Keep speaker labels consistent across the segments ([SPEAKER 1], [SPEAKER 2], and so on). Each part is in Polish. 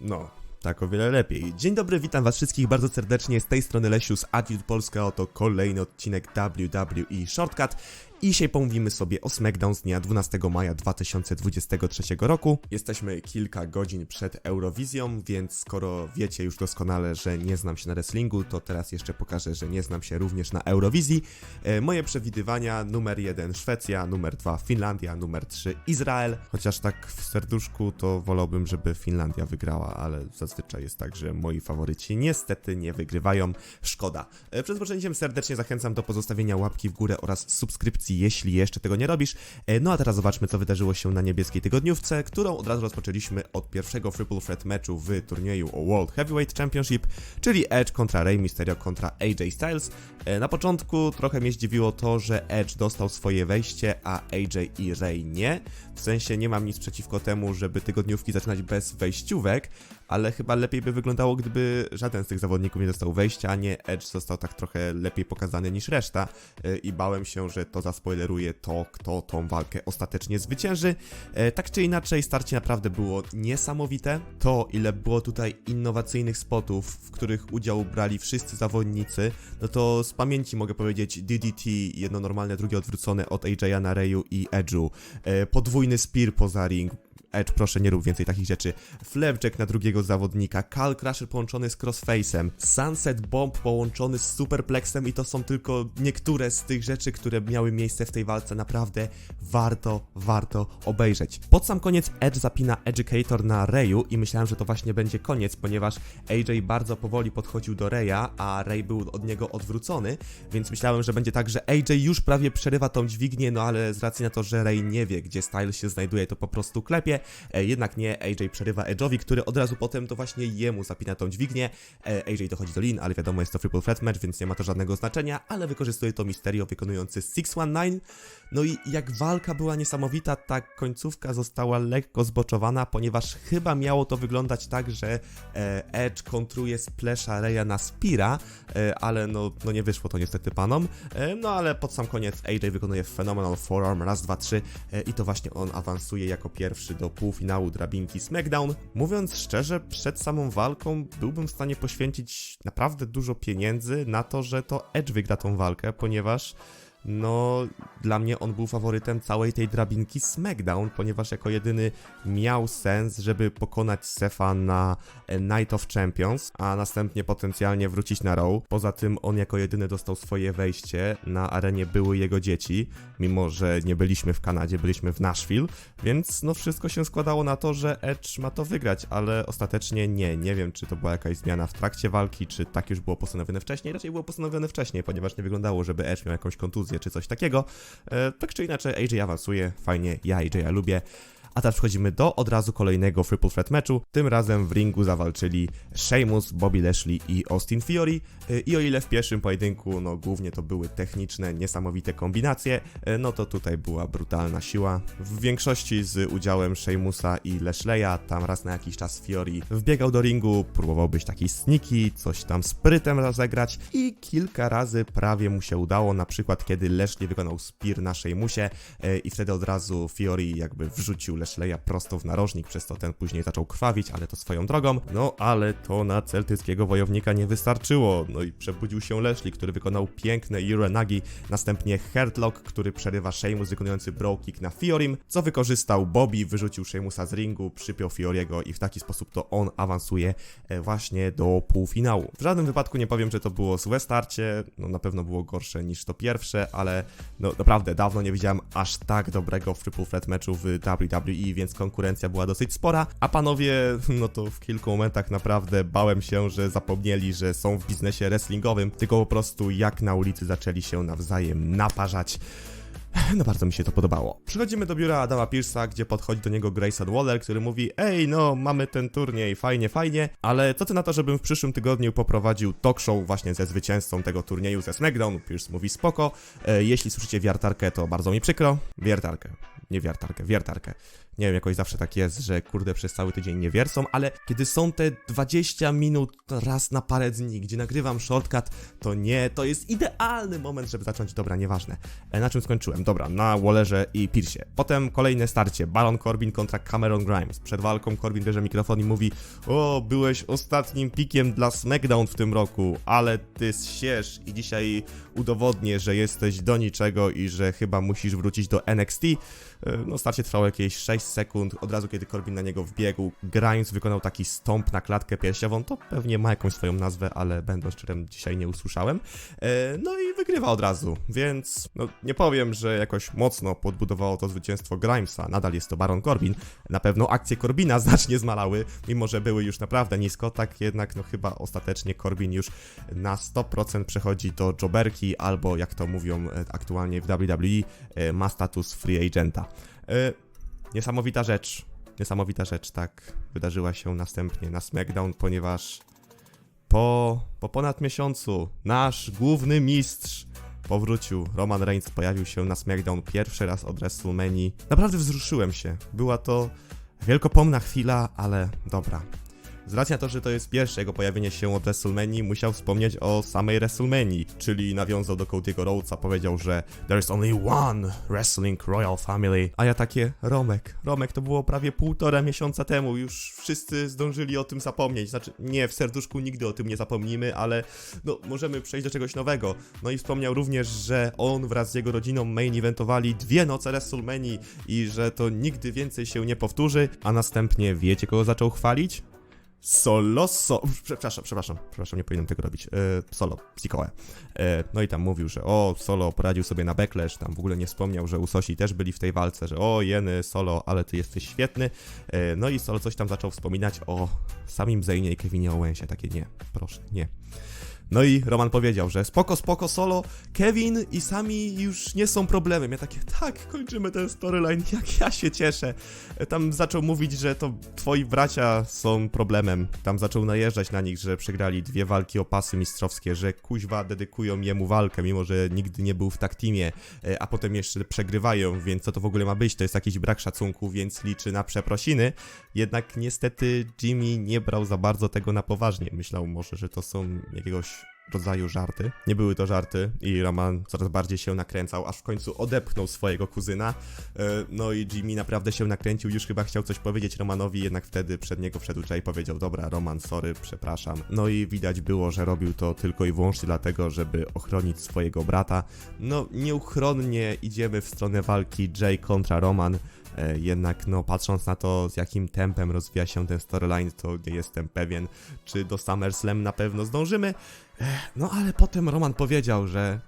[SPEAKER 1] No, tak o wiele lepiej. Dzień dobry, witam was wszystkich bardzo serdecznie. Z tej strony Lesiu z Attitude Polska. Oto kolejny odcinek WWE Shortcut. I dzisiaj pomówimy sobie o SmackDown z dnia 12 maja 2023 roku. Jesteśmy kilka godzin przed Eurowizją, więc skoro wiecie już doskonale, że nie znam się na wrestlingu, to teraz jeszcze pokażę, że nie znam się również na Eurowizji. E, moje przewidywania: numer 1 Szwecja, numer 2 Finlandia, numer 3 Izrael. Chociaż tak w serduszku to wolałbym, żeby Finlandia wygrała, ale zazwyczaj jest tak, że moi faworyci niestety nie wygrywają. Szkoda. E, Przed rozpoczęciem serdecznie zachęcam do pozostawienia łapki w górę oraz subskrypcji, jeśli jeszcze tego nie robisz. E, No a teraz zobaczmy, co wydarzyło się na niebieskiej tygodniówce, którą od razu rozpoczęliśmy od pierwszego Triple Threat meczu w turnieju World Heavyweight Championship, czyli Edge kontra Rey Mysterio kontra AJ Styles. E, Na początku trochę mnie zdziwiło to, że Edge dostał swoje wejście, a AJ i Rey nie. W sensie nie mam nic przeciwko temu, żeby tygodniówki zaczynać bez wejściówek, ale chyba lepiej by wyglądało, gdyby żaden z tych zawodników nie dostał wejścia, a nie Edge został tak trochę lepiej pokazany niż reszta E, i bałem się, że to zaspoileruje to, kto tą walkę ostatecznie zwycięży. E, Tak czy inaczej, starcie naprawdę było niesamowite. To, ile było tutaj innowacyjnych spotów, w których udział brali wszyscy zawodnicy, no to z pamięci mogę powiedzieć DDT, jedno normalne, drugie odwrócone od AJ'a na Reju i Edge'u, E, podwójny spear poza ring, Edge, proszę nie rób więcej takich rzeczy. Flapjack na drugiego zawodnika, Cal Crusher połączony z Crossface'em, Sunset Bomb połączony z Superplexem i to są tylko niektóre z tych rzeczy, które miały miejsce w tej walce. Naprawdę warto, warto obejrzeć. Pod sam koniec Edge zapina Educator na Reyu i myślałem, że to właśnie będzie koniec, ponieważ AJ bardzo powoli podchodził do Reya, a Ray był od niego odwrócony, więc myślałem, że będzie tak, że AJ już prawie przerywa tą dźwignię, no ale z racji na to, że Ray nie wie, gdzie Styles się znajduje, to po prostu klepie. E, jednak nie, AJ przerywa Edge'owi, który od razu potem to właśnie jemu zapina tą dźwignię. E, AJ dochodzi do Lin, ale wiadomo, jest to triple threat match, więc nie ma to żadnego znaczenia, ale wykorzystuje to Mysterio wykonujący 619. No i jak walka była niesamowita, tak końcówka została lekko zboczowana, ponieważ chyba miało to wyglądać tak, że e, Edge kontruje splasha Reya na Spira, ale no, no nie wyszło to niestety panom. No ale pod sam koniec AJ wykonuje Phenomenal Forearm raz, dwa, trzy i to właśnie on awansuje jako pierwszy do półfinału drabinki SmackDown. Mówiąc szczerze, przed samą walką byłbym w stanie poświęcić naprawdę dużo pieniędzy na to, że to Edge wygra tą walkę, ponieważ no, dla mnie on był faworytem całej tej drabinki SmackDown, ponieważ jako jedyny miał sens, żeby pokonać Sefa na e, Night of Champions, a następnie potencjalnie wrócić na Raw. Poza tym on jako jedyny dostał swoje wejście, na arenie były jego dzieci, mimo że nie byliśmy w Kanadzie, byliśmy w Nashville, więc no wszystko się składało na to, że Edge ma to wygrać, ale ostatecznie nie. Nie wiem, czy to była jakaś zmiana w trakcie walki, czy tak już było postanowione wcześniej. Raczej było postanowione wcześniej, ponieważ nie wyglądało, żeby Edge miał jakąś kontuzję czy coś takiego. E, tak czy inaczej, AJ awansuje, fajnie, ja AJ'a lubię. A teraz przechodzimy do od razu kolejnego Triple Threat meczu. Tym razem w ringu zawalczyli Sheamus, Bobby Lashley i Austin Theory. Y, I o ile w pierwszym pojedynku, no głównie to były techniczne, niesamowite kombinacje, y, no to tutaj była brutalna siła. W większości z udziałem Sheamusa i Lashleya, tam raz na jakiś czas Theory wbiegał do ringu, próbował być taki sneaky, coś tam sprytem rozegrać i kilka razy prawie mu się udało, na przykład kiedy Lashley wykonał spear na Sheamusie y, i wtedy od razu Theory jakby wrzucił Lashleya prosto w narożnik, przez to ten później zaczął krwawić, ale to swoją drogą. No ale to na celtyckiego wojownika nie wystarczyło. No i przebudził się Lashley, który wykonał piękne Uranagi, następnie Hurtlock, który przerywa Sheamus wykonujący brow kick na Fiorim, co wykorzystał Bobby, wyrzucił Sheamusa z ringu, przypiął Fioriego i w taki sposób to on awansuje e, właśnie do półfinału. W żadnym wypadku nie powiem, że to było złe starcie, no na pewno było gorsze niż to pierwsze, ale no naprawdę dawno nie widziałem aż tak dobrego triple threat meczu w WWE, więc konkurencja była dosyć spora, a panowie, no to w kilku momentach naprawdę bałem się, że zapomnieli, że są w biznesie wrestlingowym, tylko po prostu jak na ulicy zaczęli się nawzajem naparzać. No bardzo mi się to podobało. Przychodzimy do biura Adama Pierce'a, gdzie podchodzi do niego Grayson Waller, który mówi Ej, no, mamy ten turniej, fajnie, fajnie, ale co ty na to, żebym w przyszłym tygodniu poprowadził talk show właśnie ze zwycięzcą tego turnieju ze SmackDown? Pierce mówi spoko, e, jeśli słyszycie wiertarkę, to bardzo mi przykro. Wiertarkę, nie wiertarkę, wiertarkę. Nie wiem, jakoś zawsze tak jest, że kurde przez cały tydzień nie wiercą, ale kiedy są te 20 minut raz na parę dni, gdzie nagrywam shortcut, to nie, to jest idealny moment, żeby zacząć, dobra, nieważne. E, Na czym skończyłem? Dobra, na Wallerze i Piercie. Potem kolejne starcie, Baron Corbin kontra Cameron Grimes. Przed walką Corbin bierze mikrofon i mówi, o, byłeś ostatnim pikiem dla SmackDown w tym roku, ale ty siesz i dzisiaj udowodnię, że jesteś do niczego i że chyba musisz wrócić do NXT. E, No, starcie trwało jakieś 6 sekund. Od razu, kiedy Corbin na niego wbiegł, Grimes wykonał taki stąp na klatkę piersiową. To pewnie ma jakąś swoją nazwę, ale będąc szczerym, dzisiaj nie usłyszałem. E, No i wygrywa od razu, więc no, nie powiem, że jakoś mocno podbudowało to zwycięstwo Grimesa. Nadal jest to Baron Corbin. Na pewno akcje Corbina znacznie zmalały, mimo że były już naprawdę nisko, tak jednak no chyba ostatecznie Corbin już na 100% przechodzi do joberki, albo jak to mówią e, aktualnie w WWE, e, ma status free agenta. Niesamowita rzecz, niesamowita rzecz, tak, wydarzyła się następnie na SmackDown, ponieważ po, po ponad miesiącu nasz główny mistrz powrócił. Roman Reigns pojawił się na SmackDown pierwszy raz od WrestleMania. Naprawdę wzruszyłem się. Była to wielkopomna chwila, ale dobra. Z racji na to, że to jest pierwsze jego pojawienie się od WrestleMania, musiał wspomnieć o samej WrestleMania, czyli nawiązał do Cody'ego Rhodesa, powiedział, że there's only one wrestling royal family. A ja takie, Romek, Romek, to było prawie półtora miesiąca temu, już wszyscy zdążyli o tym zapomnieć. Znaczy, nie, w serduszku nigdy o tym nie zapomnimy, ale no, możemy przejść do czegoś nowego. No i wspomniał również, że on wraz z jego rodziną main eventowali dwie noce WrestleMania i że to nigdy więcej się nie powtórzy, a następnie wiecie kogo zaczął chwalić? Solo, so, przepraszam, przepraszam, przepraszam, nie powinienem tego robić. E, solo, Sikoe. E, no i tam mówił, że o, Solo poradził sobie na backlash, tam w ogóle nie wspomniał, że Usosi też byli w tej walce, że o, Jeny, Solo, ale ty jesteś świetny. E, no i Solo coś tam zaczął wspominać o samym Zaynie i Kevinie Owensie, takie nie, proszę, nie. No i Roman powiedział, że spoko, spoko, solo, Kevin i sami już nie są problemem. Ja takie, tak, kończymy ten storyline, jak ja się cieszę. Tam zaczął mówić, że to twoi bracia są problemem. Tam zaczął najeżdżać na nich, że przegrali dwie walki o pasy mistrzowskie, że kuźwa dedykują jemu walkę, mimo że nigdy nie był w tak teamie, e, a potem jeszcze przegrywają, więc co to w ogóle ma być? To jest jakiś brak szacunku, więc liczy na przeprosiny. Jednak niestety Jimmy nie brał za bardzo tego na poważnie. Myślał może, że to są jakiegoś rodzaju żarty. Nie były to żarty i Roman coraz bardziej się nakręcał, aż w końcu odepchnął swojego kuzyna. E, No i Jimmy naprawdę się nakręcił, już chyba chciał coś powiedzieć Romanowi, jednak wtedy przed niego wszedł Jay i powiedział, dobra Roman, sorry, przepraszam. No i widać było, że robił to tylko i wyłącznie dlatego, żeby ochronić swojego brata. No nieuchronnie idziemy w stronę walki Jay kontra Roman. E, Jednak, no, patrząc na to, z jakim tempem rozwija się ten storyline, to nie jestem pewien, czy do SummerSlam na pewno zdążymy. No, ale potem Roman powiedział, że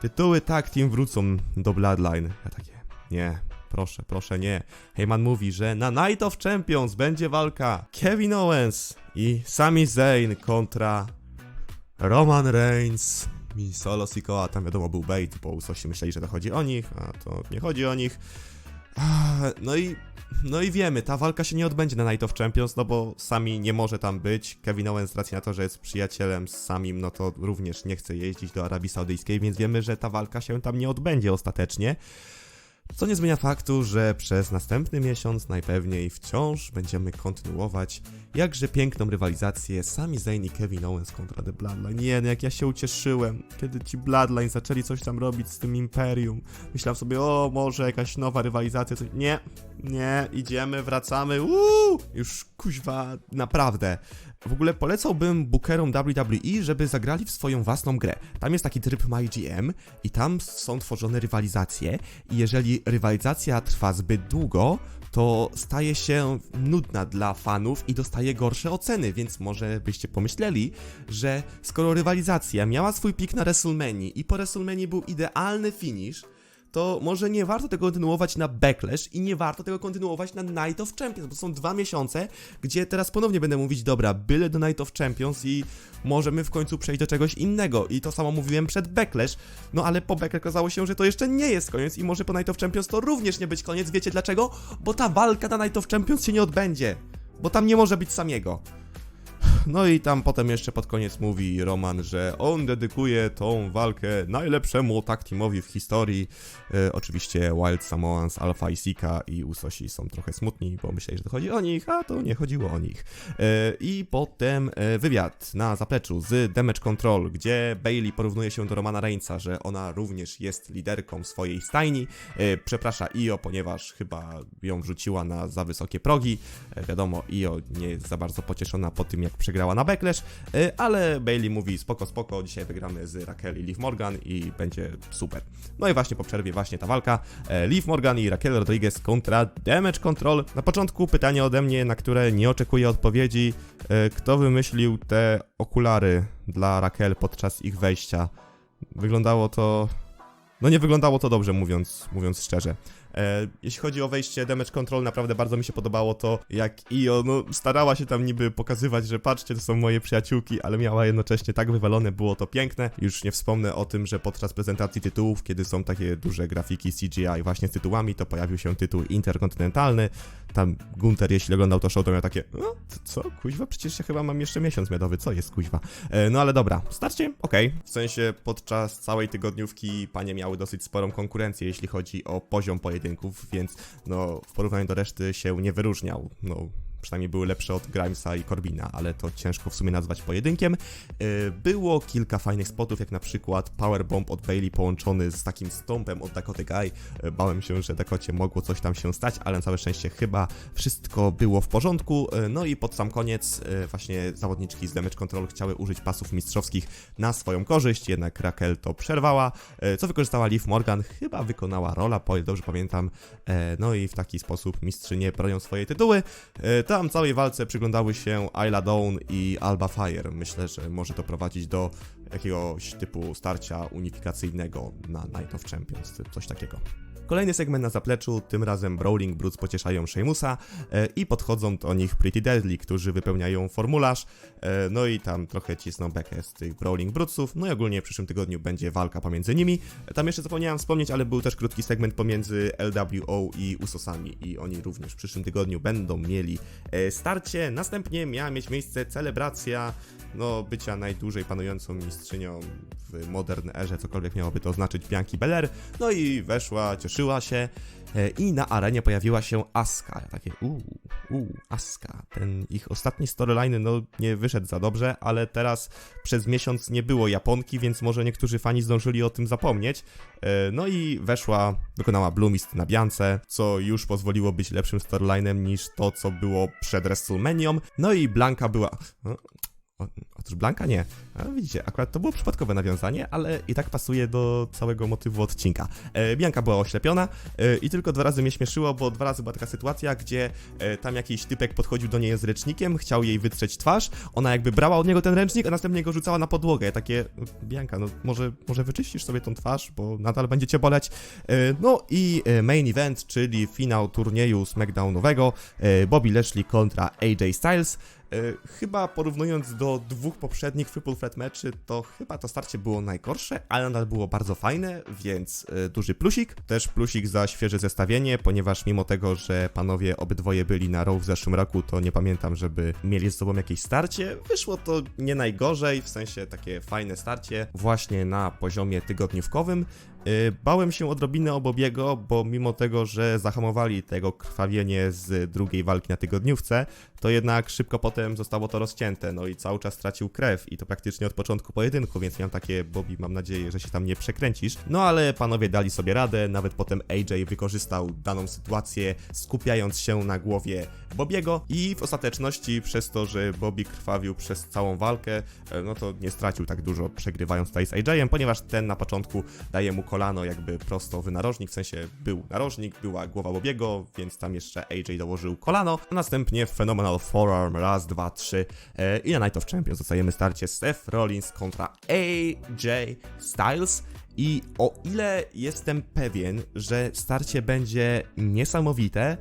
[SPEAKER 1] tytuły tag team wrócą do Bloodline. Ja takie, nie, proszę, proszę, nie. Heyman mówi, że na Night of Champions będzie walka Kevin Owens i Sami Zayn kontra Roman Reigns i Solo Sikoa. Tam wiadomo był bait, bo Usosi myśleli, że to chodzi o nich, a to nie chodzi o nich. Ah, No i, no i wiemy, ta walka się nie odbędzie na Night of Champions, no bo Sami nie może tam być. Kevin Owens z racji na to, że jest przyjacielem z Samim, no to również nie chce jeździć do Arabii Saudyjskiej, więc wiemy, że ta walka się tam nie odbędzie ostatecznie. Co nie zmienia faktu, że przez następny miesiąc najpewniej wciąż będziemy kontynuować jakże piękną rywalizację Sami Zayn i Kevin Owens kontra The Bloodline. Nie, no jak ja się ucieszyłem, kiedy ci Bloodline zaczęli coś tam robić z tym Imperium. Myślałem sobie, o, może jakaś nowa rywalizacja, coś... Nie, nie, idziemy, wracamy, uuu! Już kuźwa, naprawdę. W ogóle polecałbym bookerom WWE, żeby zagrali w swoją własną grę. Tam jest taki tryb MyGM i tam są tworzone rywalizacje i jeżeli rywalizacja trwa zbyt długo, to staje się nudna dla fanów i dostaje gorsze oceny, więc może byście pomyśleli, że skoro rywalizacja miała swój pik na WrestleMania i po WrestleMania był idealny finish, to może nie warto tego kontynuować na Backlash i nie warto tego kontynuować na Night of Champions, bo są dwa miesiące, gdzie teraz ponownie będę mówić, dobra, byle do Night of Champions i możemy w końcu przejść do czegoś innego. I to samo mówiłem przed Backlash, no ale po Backlash okazało się, że to jeszcze nie jest koniec i może po Night of Champions to również nie być koniec. Wiecie dlaczego? Bo ta walka na Night of Champions się nie odbędzie, bo tam nie może być samiego. No i tam potem jeszcze pod koniec mówi Roman, że on dedykuje tą walkę najlepszemu tag teamowi w historii. E, oczywiście Wild Samoans, Alpha i Sika i Usosi są trochę smutni, bo myśleli, że to chodzi o nich, a to nie chodziło o nich. E, I potem e, wywiad na zapleczu z Damage Control, gdzie Bailey porównuje się do Romana Reignsa, że ona również jest liderką swojej stajni. E, przeprasza Io, ponieważ chyba ją wrzuciła na za wysokie progi. E, wiadomo, Io nie jest za bardzo pocieszona po tym, jak przegrała na Backlash, e, ale Bailey mówi spoko, spoko, dzisiaj wygramy z Raquel i Liv Morgan i będzie super. No i właśnie po przerwie właśnie ta walka. E, Liv Morgan i Raquel Rodriguez kontra Damage Control. Na początku pytanie ode mnie, na które nie oczekuję odpowiedzi. E, Kto wymyślił te okulary dla Raquel podczas ich wejścia? Wyglądało to... No nie wyglądało to dobrze, mówiąc, mówiąc szczerze. E, jeśli chodzi o wejście Damage Control, naprawdę bardzo mi się podobało to, jak Io no, starała się tam niby pokazywać, że patrzcie, to są moje przyjaciółki, ale miała jednocześnie tak wywalone, było to piękne. Już nie wspomnę o tym, że podczas prezentacji tytułów, kiedy są takie duże grafiki CGI właśnie z tytułami, to pojawił się tytuł interkontynentalny. Tam Gunter, jeśli oglądał to show, to miał takie, no co, kuźwa, przecież ja chyba mam jeszcze miesiąc miodowy, co jest kuźwa? E, no ale dobra, starcie, okej. W sensie podczas całej tygodniówki panie miały dosyć sporą konkurencję, jeśli chodzi o poziom pojedynków, więc no w porównaniu do reszty się nie wyróżniał. No przynajmniej były lepsze od Grimesa i Corbina, ale to ciężko w sumie nazwać pojedynkiem. Yy, Było kilka fajnych spotów, jak na przykład Powerbomb od Bailey połączony z takim stompem od Dakota Guy. Yy, Bałem się, że Dakocie mogło coś tam się stać, ale na całe szczęście chyba wszystko było w porządku. Yy, No i pod sam koniec właśnie zawodniczki z Damage Control chciały użyć pasów mistrzowskich na swoją korzyść, jednak Raquel to przerwała, co wykorzystała Liv Morgan, chyba wykonała rola, dobrze pamiętam, no i w taki sposób mistrzynie bronią swoje tytuły. Tam całej walce przyglądały się Ayla Dawn i Alba Fire. Myślę, że może to prowadzić do jakiegoś typu starcia unifikacyjnego na Night of Champions, coś takiego. Kolejny segment na zapleczu, tym razem Brawling Brutes pocieszają Sheamusa e, i podchodzą do nich Pretty Deadly, którzy wypełniają formularz, e, no i tam trochę cisną bekę z tych Brawling Brutesów, no i ogólnie w przyszłym tygodniu będzie walka pomiędzy nimi. E, Tam jeszcze zapomniałem wspomnieć, ale był też krótki segment pomiędzy LWO i Usosami i oni również w przyszłym tygodniu będą mieli e, starcie. Następnie miała mieć miejsce celebracja no, bycia najdłużej panującą mistrzynią w modern erze, cokolwiek miałoby to oznaczyć Bianki Belair. No i weszła, cieszyła się e, i na arenie pojawiła się Aska. Takie uuu, uuu, Aska. Ten ich ostatni storyline no nie wyszedł za dobrze, ale teraz przez miesiąc nie było Japonki, więc może niektórzy fani zdążyli o tym zapomnieć. E, No i weszła, wykonała Bloomist na Biance, co już pozwoliło być lepszym storylinem niż to, co było przed WrestleManią. No i Blanka była... Otóż Blanka nie. A widzicie, akurat to było przypadkowe nawiązanie, ale i tak pasuje do całego motywu odcinka. E, Bianka była oślepiona e, i tylko dwa razy mnie śmieszyło, bo dwa razy była taka sytuacja, gdzie e, tam jakiś typek podchodził do niej z ręcznikiem, chciał jej wytrzeć twarz, ona jakby brała od niego ten ręcznik, a następnie go rzucała na podłogę. Takie, Bianka, no może, może wyczyścisz sobie tą twarz, bo nadal będzie cię boleć. E, no i e, main event, czyli finał turnieju SmackDownowego, e, Bobby Lashley kontra AJ Styles. E, Chyba porównując do dwóch poprzednich Triple Threat meczy, to chyba to starcie było najgorsze, ale nadal było bardzo fajne, więc e, duży plusik. Też plusik za świeże zestawienie, ponieważ mimo tego, że panowie obydwoje byli na Raw w zeszłym roku, to nie pamiętam, żeby mieli z sobą jakieś starcie. Wyszło to nie najgorzej, w sensie takie fajne starcie, właśnie na poziomie tygodniówkowym. Yy, Bałem się odrobinę o Bobiego, bo mimo tego, że zahamowali tego krwawienie z drugiej walki na tygodniówce, to jednak szybko potem zostało to rozcięte, no i cały czas stracił krew i to praktycznie od początku pojedynku, więc miałem takie, Bobby, mam nadzieję, że się tam nie przekręcisz. No ale panowie dali sobie radę, nawet potem AJ wykorzystał daną sytuację, skupiając się na głowie Bobiego i w ostateczności przez to, że Bobby krwawił przez całą walkę, e, no to nie stracił tak dużo przegrywając tutaj z AJ-em, ponieważ ten na początku daje mu kolano jakby prosto w narożnik, w sensie był narożnik, była głowa Bobiego, więc tam jeszcze AJ dołożył kolano, a następnie Phenomenal Forearm, raz, dwa, trzy e, i na Night of Champions dostajemy starcie Seth Rollins kontra AJ Styles. I o ile jestem pewien, że starcie będzie niesamowite,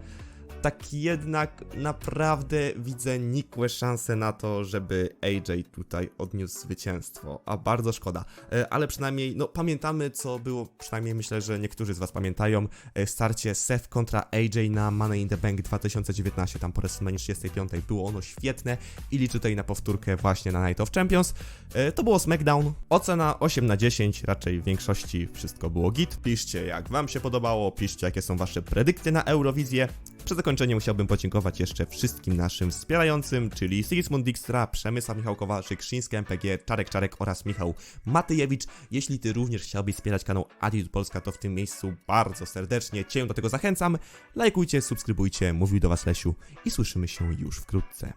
[SPEAKER 1] tak jednak naprawdę widzę nikłe szanse na to, żeby AJ tutaj odniósł zwycięstwo, a bardzo szkoda. E, Ale przynajmniej, no pamiętamy co było, przynajmniej myślę, że niektórzy z was pamiętają, e, starcie Seth kontra AJ na Money in the Bank 2019, tam po WrestleMania 35. Było ono świetne i liczę tutaj na powtórkę właśnie na Night of Champions. E, To było SmackDown, ocena 8 na 10, raczej w większości wszystko było git. Piszcie jak wam się podobało, piszcie jakie są wasze predykty na Eurowizję. Przed zakończeniem chciałbym podziękować jeszcze wszystkim naszym wspierającym, czyli Sigismund Dijkstra, Przemysław Michał Kowalczyk, Szyński MPG, Czarek Czarek oraz Michał Matyjewicz. Jeśli ty również chciałbyś wspierać kanał Attitude Polska, to w tym miejscu bardzo serdecznie cię do tego zachęcam. Lajkujcie, subskrybujcie, mówił do was Lesiu i słyszymy się już wkrótce.